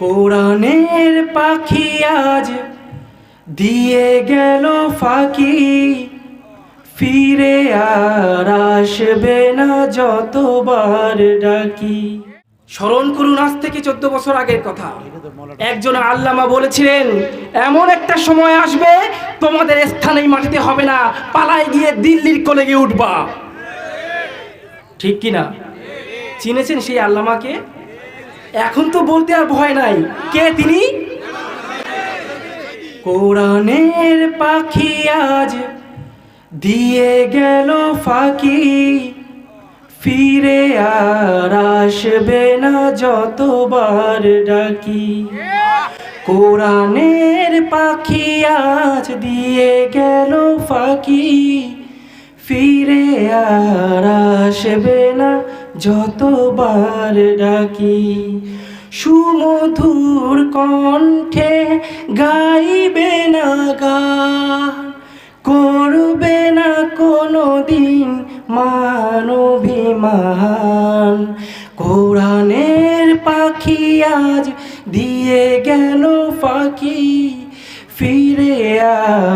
কোরআনের পাখি আজ দিয়ে গেল ফাঁকি। ফিরে আর আসবে না যতবার ডাকি। স্মরণ করুন, আজ থেকে চোদ্দ বছর আগের কথা। একজন আল্লামা বলেছিলেন, এমন একটা সময় আসবে, তোমাদের স্থান এই মাটিতে হবে না পালায় গিয়ে দিল্লির কোলে গিয়ে উঠবা। ঠিক কি না চিনেছেন সেই আল্লামাকে? এখন তো বলতে আর ভয় নাই। কে তিনি? কোরআনের পাখি আজ দিয়ে গেল ফাঁকি। ফিরে আর আসবে না যতবার ডাকি। কোরআনের পাখি আজ দিয়ে গেল ফাঁকি। ফিরে আর আসবে না, যতবার ডাকি। সুমধুর কণ্ঠে গাইবে না গান করবে না কোনো দিন মানবিমান কোরআনের পাখি আজ দিয়ে গেল ফাঁকি। ফিরে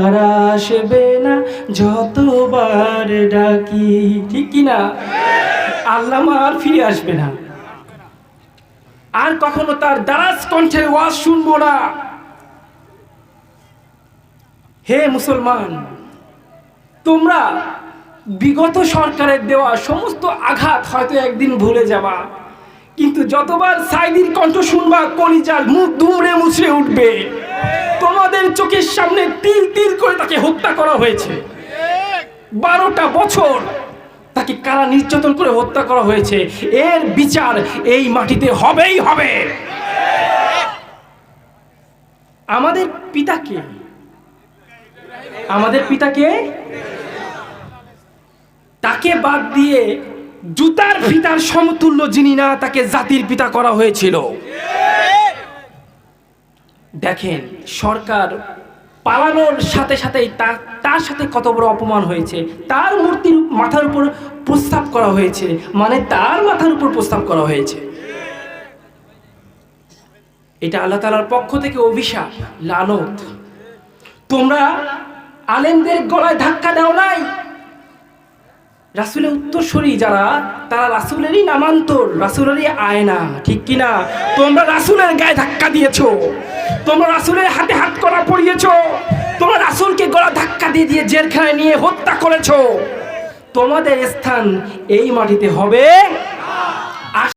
আর আসবে না, যতবার ডাকি, ঠিক কি না? আল্লাহ আর ফিরে আসবে না। আর কখনো তার দারাজ কণ্ঠের ওয়াজ শুনব না। হে মুসলমান, তোমরা বিগত সরকারের দেওয়া সমস্ত আঘাত হয়তো একদিন ভুলে যাবা, কিন্তু যতবার সাইদির কণ্ঠ শুনবা, কলিজার মুখ দুমড়ে মুছড়ে উঠবে। তোমাদের চোখের সামনে তিল তিল করে তাকে হত্যা করা হয়েছে। বারোটা বছর তাকে কারা নির্যাতন করে হত্যা করা হয়েছে, এর বিচার এই মাটিতে হবেই হবে। আমাদের পিতাকে আমাদের পিতাকে তাকে বাদ দিয়ে জুতার পিতার সমতুল্য যিনি না, তাকে জাতির পিতা করা হয়েছিল। দেখেন, সরকার পালানোর সাথে সাথেই তার তার সাথে কত বড় অপমান হয়েছে। তার মূর্তির মাথার উপর প্রস্তাব করা হয়েছে। মানে তার মাথার উপর প্রস্তাব করা হয়েছে। এটা আল্লাহ তালার পক্ষ থেকে অভিশাপ, লানত। তোমরা আলেমদের গলায় ধাক্কা দাও নাই? রাসুলের উত্তরসূরি যারা, তারা রাসুলেরই নামান্তর, রাসুলেরই আয়না, ঠিক কিনা? তোমরা রাসুলের গায়ে ধাক্কা দিয়েছ। তোমরা রাসুলের হাতে হাত করা পড়িয়েছো তোমরা রাসুলকে গলা ধাক্কা দিয়ে দিয়ে জেলখানায় নিয়ে হত্যা করেছ। তোমাদের স্থান এই মাটিতে হবে